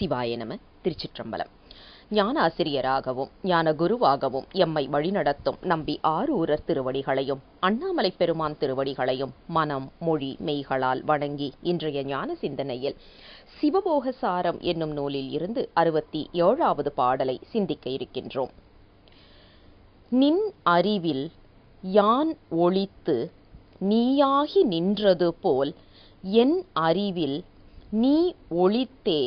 சிவாய நம திருச்சிற்றம்பலம். ஞான ஆசிரியராகவும் ஞான குருவாகவும் எம்மை வழிநடத்தும் நம்பி ஆரூரர் திருவடிகளையும் அண்ணாமலை பெருமான் திருவடிகளையும் மனம் மொழி மெய்களால் வணங்கி இன்றைய ஞான சிந்தனையில் சிவபோகசாரம் என்னும் நூலில் இருந்து அறுபத்தி ஏழாவது பாடலை சிந்திக்க இருக்கின்றோம். நின் அறிவில் யான் ஒழித்து நீயாகி நின்றது போல் என் அறிவில் நீ ஒளித்தே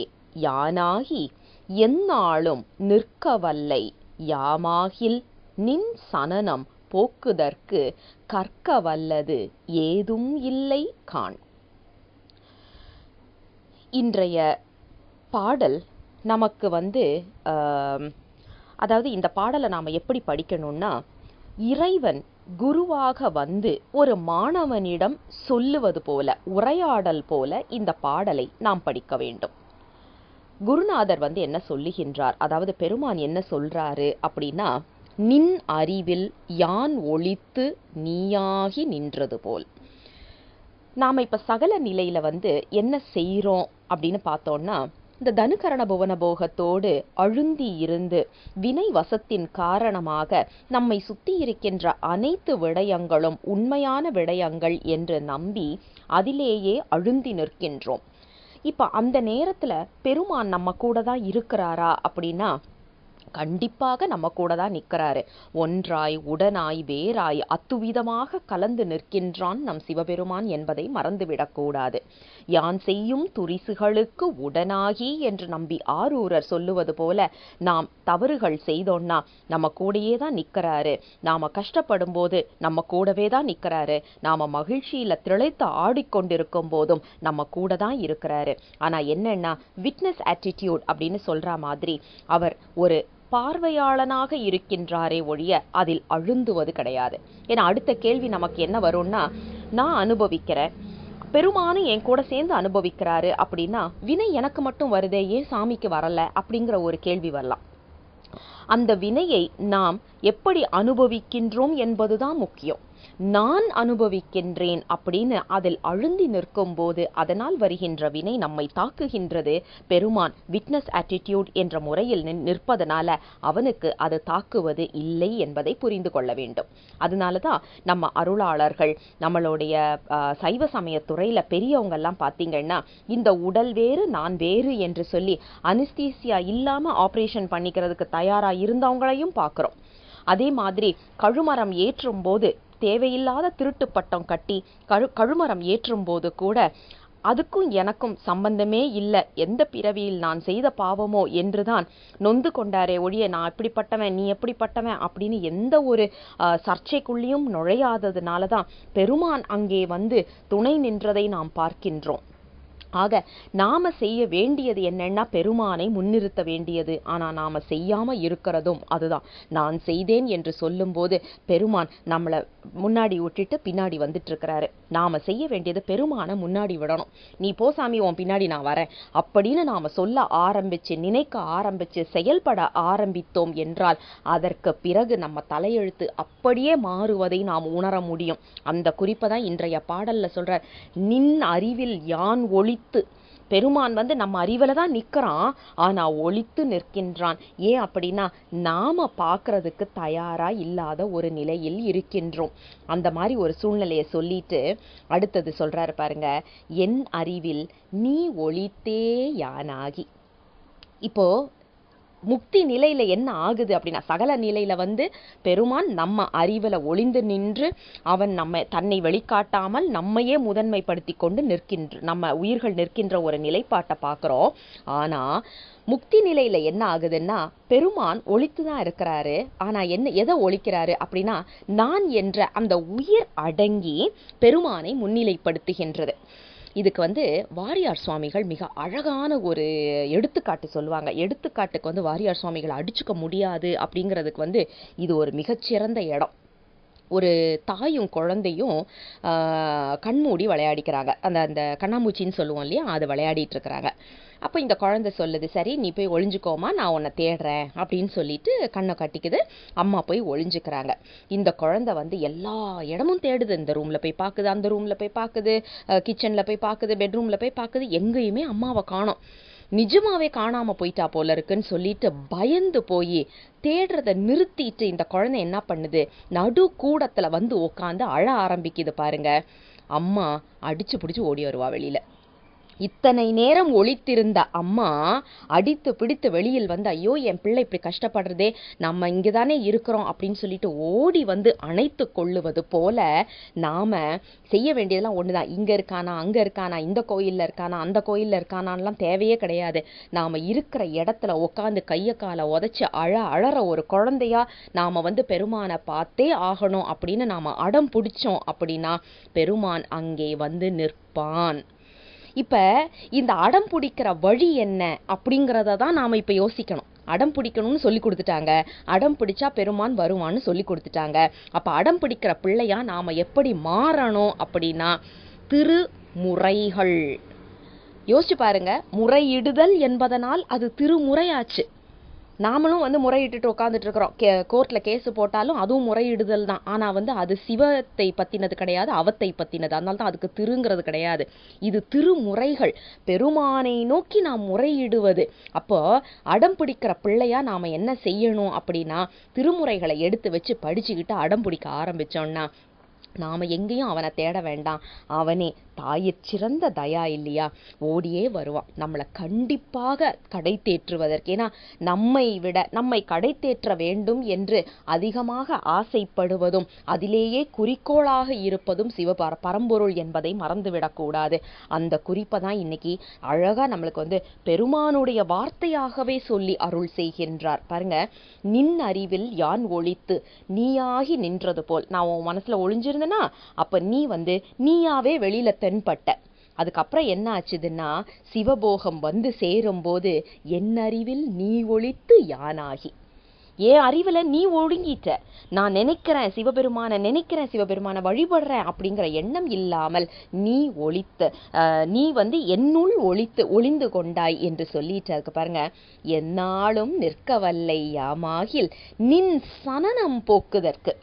யானாகி எந்நாளும் நிற்கவல்லை. யாமாகில் நின் சனனம் போக்குதற்கு கற்கவல்லது ஏதும் இல்லை காண். இன்றைய பாடல் நமக்கு வந்து அதாவது இந்த பாடலை நாம் எப்படி படிக்கணும்னா இறைவன் குருவாக வந்து ஒரு மாணவனிடம் சொல்லுவது போல உரையாடல் போல இந்த பாடலை நாம் படிக்க வேண்டும். குருநாதர் வந்து என்ன சொல்லுகின்றார்? அதாவது பெருமான் என்ன சொல்றாரு அப்படின்னா நின் அறிவில் யான் ஒழித்து நீயாகி நின்றது போல். நாம் இப்ப சகல நிலையில வந்து என்ன செய்கிறோம் அப்படின்னு பார்த்தோம்னா இந்த தனுகரண புவன போகத்தோடு அழுந்தி இருந்து வினை வசத்தின் காரணமாக நம்மை சுத்தி இருக்கின்ற அனைத்து விடயங்களும் உண்மையான விடயங்கள் என்று நம்பி அதிலேயே அழுந்தி நிற்கின்றோம். இப்ப அந்த நேரத்துல பெருமான் நம்ம கூட தான் இருக்கிறாரா அப்படின்னா கண்டிப்பாக நம்ம கூட தான் நிற்கிறாரு. ஒன்றாய் உடனாய் வேறாய் அத்துவிதமாக கலந்து நிற்கின்றான் நம் சிவபெருமான் என்பதை மறந்துவிடக்கூடாது யான் செய்யும் துரிசுகளுக்கு உடனாகி என்று நம்பி ஆரூரர் சொல்லுவது போல நாம் தவறுகள் செய்தோம்னா நம்ம கூடயே தான் நிற்கிறாரு. நாம கஷ்டப்படும் போது நம்ம கூடவே தான் நிற்கிறாரு. நாம மகிழ்ச்சியில திளைத்து ஆடிக்கொண்டிருக்கும் போதும் நம்ம கூட தான் இருக்கிறாரு. ஆனா என்னன்னா விட்னஸ் ஆட்டிடியூட் அப்படின்னு சொல்ற மாதிரி அவர் ஒரு பார்வையாளனாக இருக்கின்றாரே ஒழிய அதில் அழுந்துவது கிடையாது. ஏன்னா அடுத்த கேள்வி நமக்கு என்ன வரும்னா நான் அனுபவிக்கிறேன் பெருமானும் என் கூட சேர்ந்து அனுபவிக்கிறாரு அப்படின்னா வினை எனக்கு மட்டும் வருதே ஏன் சாமிக்கு வரல? அப்படிங்கிற ஒரு கேள்வி வரலாம். அந்த வினையை நாம் எப்படி அனுபவிக்கின்றோம் என்பதுதான் முக்கியம். நான் அனுபவிக்கின்றேன் அப்படின்னு அதில் அழுந்தி நிற்கும் போது அதனால் வருகின்ற வினை நம்மை தாக்குகின்றது. பெருமான் விட்னஸ் ஆட்டிடியூட் என்ற முறையில் நிற்பதனால அவனுக்கு அது தாக்குவது இல்லை என்பதை புரிந்து கொள்ள வேண்டும். அதனால தான் நம்ம அருளாளர்கள் நம்மளுடைய ஆஹ், சைவ சமயத்துறையில பெரியவங்க எல்லாம் பார்த்தீங்கன்னா இந்த உடல் வேறு நான் வேறு என்று சொல்லி அனிஸ்தீசியா இல்லாம ஆபரேஷன் பண்ணிக்கிறதுக்கு தயாரா இருந்தவங்களையும் பார்க்குறோம் அதே மாதிரி கழுமரம் ஏற்றும் போது தேவையில்லாத திருட்டு பட்டம் கட்டி கழு கழுமரம் ஏற்றும் போது கூட அதுக்கும் எனக்கும் சம்பந்தமே இல்லை. எந்த பிறவியில் நான் செய்த பாவமோ என்றுதான் நொந்து கொண்டாரே ஒழிய நான் எப்படிப்பட்டவன் நீ எப்படிப்பட்டவன் அப்படின்னு எந்த ஒரு சர்ச்சைக்குள்ளேயும் நுழையாததுனால தான் பெருமான் அங்கே வந்து துணை நின்றதை நாம் பார்க்கின்றோம். ஆக நாம செய்ய வேண்டியது என்னென்னா பெருமானை முன்னிறுத்த வேண்டியது. ஆனால் நாம் செய்யாமல் இருக்கிறதும் அதுதான். நான் செய்தேன் என்று சொல்லும்போது பெருமான் நம்மளை முன்னாடி விட்டுட்டு பின்னாடி வந்துட்டுருக்கிறாரு. நாம் செய்ய வேண்டியது பெருமானை முன்னாடி விடணும். நீ போ சாமி உன் பின்னாடி நான் வரேன். அப்படின்னு நாம் சொல்ல ஆரம்பித்து நினைக்க ஆரம்பித்து செயல்பட ஆரம்பித்தோம் என்றால் அதற்கு பிறகு நம்ம தலையெழுத்து அப்படியே மாறுவதை நாம் உணர முடியும். அந்த குறிப்பை தான் இன்றைய பாடலில் சொல்கிற நின் அறிவில் யான் ஒளி ஒழித்து. பெருமான் வந்து நம்ம அறிவில் தான் நிக்கிறான். ஆனா ஒழித்து நிற்கின்றான். ஏன் அப்படின்னா நாம பார்க்கறதுக்கு தயாரா இல்லாத ஒரு நிலையில் இருக்கின்றோம். அந்த மாதிரி ஒரு சூழ்நிலையை சொல்லிட்டு அடுத்தது சொல்றாரு பாருங்க என் அறிவில் நீ ஒழித்தே யானாகி இப்போ முக்தி நிலையில் என்ன ஆகுது அப்படின்னா சகல நிலையில் வந்து பெருமான் நம்ம அறிவில் ஒளிந்து நின்று அவன் நம்ம தன்னை வெளிக்காட்டாமல் நம்மையே முதன்மைப்படுத்தி கொண்டு நிற்கின்ற நம்ம உயிர்கள் நிற்கின்ற ஒரு நிலைப்பாட்டை பார்க்குறோம். ஆனால் முக்தி நிலையில் என்ன ஆகுதுன்னா பெருமான் ஒழித்து தான் இருக்கிறாரு. ஆனால் என்ன எதை ஒழிக்கிறாரு அப்படின்னா நான் என்ற அந்த உயிர் அடங்கி பெருமானை முன்னிலைப்படுத்துகின்றது. இதுக்கு வந்து வாரியார் சுவாமிகள் மிக அழகான ஒரு எடுத்துக்காட்டு சொல்லுவாங்க. எடுத்துக்காட்டுக்கு வந்து வாரியார் சுவாமிகளை அடிச்சுக்க முடியாது அப்படிங்கிறதுக்கு வந்து இது ஒரு மிகச்சிறந்த இடம். ஒரு தாயும் குழந்தையும் கண்மூடி விளையாடிக்கிறாங்க. அந்த அந்த கண்ணாமூச்சின்னு சொல்லுவோம் இல்லையா? அது விளையாடிட்டு இருக்கிறாங்க. அப்போ இந்த குழந்தை சொல்லுது சரி நீ போய் ஒளிஞ்சுக்கோமா நான் உன்னை தேடுறேன் அப்படின்னு சொல்லிட்டு கண்ணை கட்டிக்குது. அம்மா போய் ஒளிஞ்சுக்கிறாங்க. இந்த குழந்தை வந்து எல்லா இடமும் தேடுது. இந்த ரூமில் போய் பார்க்குது அந்த ரூமில் போய் பார்க்குது கிச்சனில் போய் பார்க்குது பெட்ரூமில் போய் பார்க்குது எங்கேயுமே அம்மாவை காணோம். நிஜமாவே காணாம போயிட்டா போல இருக்குன்னு சொல்லிட்டு பயந்து போய் தேடுறத நிறுத்திட்டு இந்த குழந்தை என்ன பண்ணுது? நடு கூடத்துல வந்து உட்காந்து அழ ஆரம்பிக்குது பாருங்க. அம்மா அடிச்சு பிடிச்சி ஓடி வருவா வெளியில. இத்தனை நேரம் ஒழித்திருந்த அம்மா அடித்து பிடித்து வெளியில் வந்து ஐயோ என் பிள்ளை இப்படி கஷ்டப்படுறதே நம்ம இங்கதானே இருக்கிறோம் அப்படின்னு சொல்லிட்டு ஓடி வந்து அணைத்து கொள்ளுவது போல நாம செய்ய வேண்டியதெல்லாம் ஒன்று தான் இங்கே இருக்கானா அங்கே இருக்கானா இந்த கோயில்ல இருக்கானா அந்த கோயிலில் இருக்கானான்லாம் தேவையே கிடையாது. நாம இருக்கிற இடத்துல உட்காந்து கையை காலை உதச்சி அழ அழற ஒரு குழந்தையா நாம வந்து பெருமானை பார்த்தே ஆகணும் அப்படின்னு நாம அடம் பிடிச்சோம் அப்படின்னா பெருமான் அங்கே வந்து நிற்பான். இப்போ இந்த அடம் பிடிக்கிற வழி என்ன அப்படிங்கிறத தான் நாம் இப்போ யோசிக்கணும். அடம் பிடிக்கணும்னு சொல்லி கொடுத்துட்டாங்க. அடம் பிடிச்சா பெருமான் வருவான்னு சொல்லி கொடுத்துட்டாங்க. அப்போ அடம் பிடிக்கிற பிள்ளையா நாம் எப்படி மாறணும் அப்படின்னா திருமுறைகள். யோசிச்சு பாருங்க முறையிடுதல் என்பதனால் அது திருமுறையாச்சு. நாமளும் வந்து முறையிட்டுட்டு உட்காந்துட்டு இருக்கிறோம் கே கோர்ட்டில் கேஸ் போட்டாலும் அதுவும் முறையிடுதல் தான். ஆனால் வந்து அது சிவத்தை பற்றினது கிடையாது அவத்தை பற்றினது அதனால தான் அதுக்கு திருங்கிறது கிடையாது. இது திருமுறைகள். பெருமானை நோக்கி நாம் முறையிடுவது. அப்போ அடம் பிடிக்கிற பிள்ளையா நாம் என்ன செய்யணும் அப்படின்னா திருமுறைகளை எடுத்து வச்சு படிச்சுக்கிட்டு அடம் பிடிக்க ஆரம்பித்தோன்னா நாம் எங்கேயும் அவனை தேட வேண்டாம். அவனே தாயிற் சிறந்த தயா இல்லையா? ஓடியே வருவான். நம்மளை கண்டிப்பாக கடை தேற்றுவதற்கு ஏன்னா நம்மை விட நம்மை கடை தேற்ற வேண்டும் என்று அதிகமாக ஆசைப்படுவதும் அதிலேயே குறிக்கோளாக இருப்பதும் சிவபர பரம்பொருள் என்பதை மறந்துவிடக்கூடாது அந்த குறிப்பை தான் இன்னைக்கு அழகா நம்மளுக்கு வந்து பெருமானுடைய வார்த்தையாகவே சொல்லி அருள் செய்கின்றார். பாருங்க நின் அறிவில் யான் ஒழித்து நீயாகி நின்றது போல் நான் உன் மனசுல ஒளிஞ்சிருந்தேனா? அப்ப நீ வந்து நீயாவே வெளியில தென்பட்ட. அதுக்கப்புறம் என்ன ஆச்சுதுன்னா சிவபோகம் வந்து சேரும்போது என் அறிவில் நீ ஒழித்து யானாகி. என் அறிவுல நீ ஒழுங்கிட்ட? நான் நினைக்கிறேன் சிவபெருமானை நினைக்கிறேன் சிவபெருமானை வழிபடுறேன் அப்படிங்கிற எண்ணம் இல்லாமல் நீ ஒழித்து ஆஹ், நீ வந்து என்னுள் ஒழித்து ஒளிந்து கொண்டாய் என்று சொல்லிட்டு இருக்கு பாருங்க. என்னாலும் நிற்கவல்லை யாமாகில் நின் சனனம் போக்குதற்கு.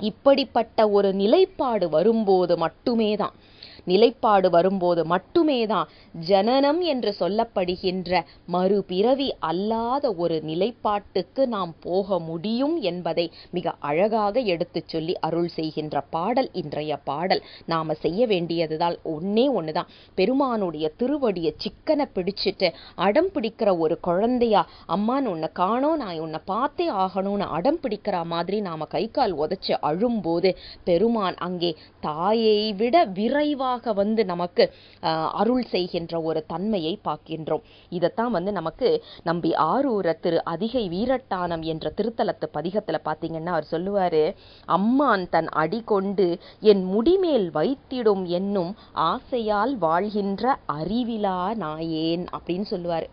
இப்படிப்பட்ட ஒரு நிலைப்பாடு வரும்போது மட்டுமே தான் நிலைப்பாடு வரும்போது மட்டுமே தான் ஜனனம் என்று சொல்லப்படுகின்ற மறுபிறவி அல்லாத ஒரு நிலைப்பாட்டுக்கு நாம் போக முடியும் என்பதை மிக அழகாக எடுத்துச் சொல்லி அருள் செய்கின்ற பாடல் இன்றைய பாடல். நாம செய்ய வேண்டியதுதான் ஒன்று ஒண்ணுதான். பெருமானுடைய திருவடியை சிக்கனை பிடிச்சிட்டு அடம் பிடிக்கிற ஒரு குழந்தையா அம்மான்னு உன்னை காணோம் நான் உன்னை பார்த்தே ஆகணும்னு அடம் பிடிக்கிற மாதிரி நாம கை கால் உதச்சி அழும்போது பெருமான் அங்கே தாயை விட விரைவாக வந்து நமக்கு ஆஹ், அருள் செய்கின்ற ஒரு தன்மையை பார்க்கின்றோம். இதைத்தான் வந்து நமக்கு நம்பி ஆரூர திரு அதிகை வீரட்டானம் என்ற திருத்தலத்து பதிகத்துல பாத்தீங்கன்னா அவர் சொல்லுவாரு அம்மான் தன் அடி கொண்டு என் முடிமேல் வைத்திடும் என்னும் ஆசையால் வாழ்கின்ற அறிவிலா நாயேன் அப்படின்னு சொல்லுவாரு.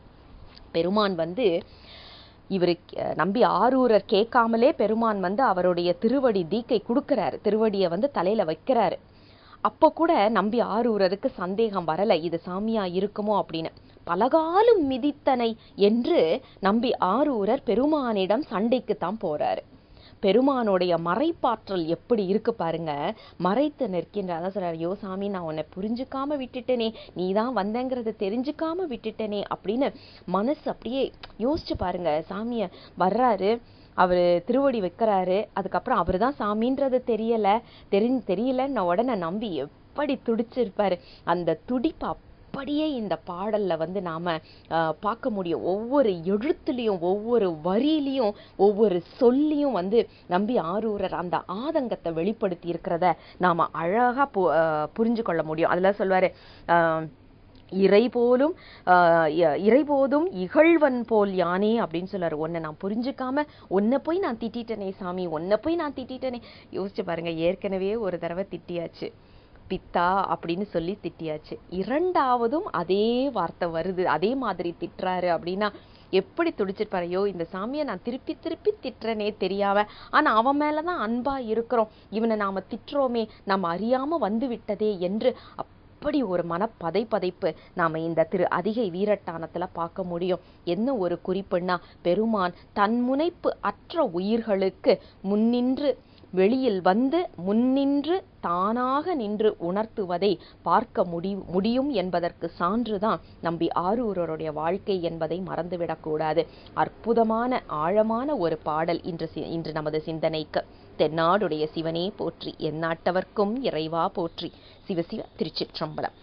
பெருமான் வந்து இவருக்கு நம்பி ஆரூரர் கேட்காமலே பெருமான் வந்து அவருடைய திருவடி தீக்கை கொடுக்குறாரு. திருவடியை வந்து தலையில வைக்கிறாரு. அப்போ கூட நம்பி ஆரூரருக்கு சந்தேகம் வரலை இது சாமியா இருக்குமோ அப்படின்னு. பலகாலும் மிதித்தனை என்று நம்பி ஆரூரர் பெருமானிடம் சண்டைக்குத்தான் போறாரு. பெருமானுடைய மறைப்பாற்றல் எப்படி இருக்கு பாருங்க. மறைத்து நிற்கின்ற அதான் சொல்றாரு யோ சாமி நான் உன்னை புரிஞ்சுக்காம விட்டுட்டேனே நீ தான் வந்தங்கிறத தெரிஞ்சுக்காம விட்டுட்டேனே அப்படின்னு மனசு அப்படியே யோசிச்சு பாருங்க. சாமிய வர்றாரு. அவர் திருவடி வைக்கிறாரு. அதுக்கப்புறம் அவர் தான் சாமின்றது தெரியலை. தெரிஞ்சு தெரியலன்னு உடனே நம்பி எப்படி துடிச்சிருப்பார். அந்த துடிப்பு அப்படியே இந்த பாடலில் வந்து நாம் பார்க்க முடியும். ஒவ்வொரு எழுத்துலேயும் ஒவ்வொரு வரியிலையும் ஒவ்வொரு சொல்லியும் வந்து நம்பி ஆரூரர் அந்த ஆதங்கத்தை வெளிப்படுத்தி இருக்கிறத நாம் அழகாக பு புரிஞ்சு கொள்ள முடியும். அதெல்லாம் சொல்வார் இறை போலும் இறை போதும் இகழ்வன் போல் யானே அப்படின்னு சொல்றாரு உன்னை நான் புரிஞ்சுக்காம ஒன்றை போய் நான் திட்டிட்டேனே சாமி ஒன்றை போய் நான் திட்டிட்டேனே. யோசிச்சு பாருங்க ஏற்கனவே ஒரு தடவை திட்டியாச்சு. பித்தா அப்படின்னு சொல்லி திட்டியாச்சு. இரண்டாவதும் அதே வார்த்தை வருது. அதே மாதிரி திட்டுறாரு அப்படின்னா எப்படி துடிச்சிருப்பாரு? ஐயோ இந்த சாமியை நான் திருப்பி திருப்பி திட்டுறனே தெரியாம. ஆனா அவன் மேலதான் அன்பா இருக்கிறோம். இவனை நாம திட்டுறோமே. நாம் அறியாம வந்து விட்டதே என்று. அப்படி ஒரு மனப்பதை பதைப்பு நாம இந்த திரு அதிகை வீரட்டானத்துல பார்க்க முடியும்? என்ன ஒரு குறிப்புன்னா பெருமான் தன்முனைப்பு அற்ற உயிர்களுக்கு முன்னின்று வெளியில் வந்து முன்னின்று தானாக நின்று உணர்த்துவதை பார்க்க முடி முடியும் என்பதற்கு சான்றுதான் நம்பி ஆரூரருடைய வாழ்க்கை என்பதை மறந்துவிடக்கூடாது. அற்புதமான ஆழமான ஒரு பாடல் இன்று சி- இன்று நமது சிந்தனைக்கு. தென்னாடுடைய சிவனே போற்றி எந்நாட்டவர்க்கும் இறைவா போற்றி. சிவசிவ திருச்சிற்றம்பலம்.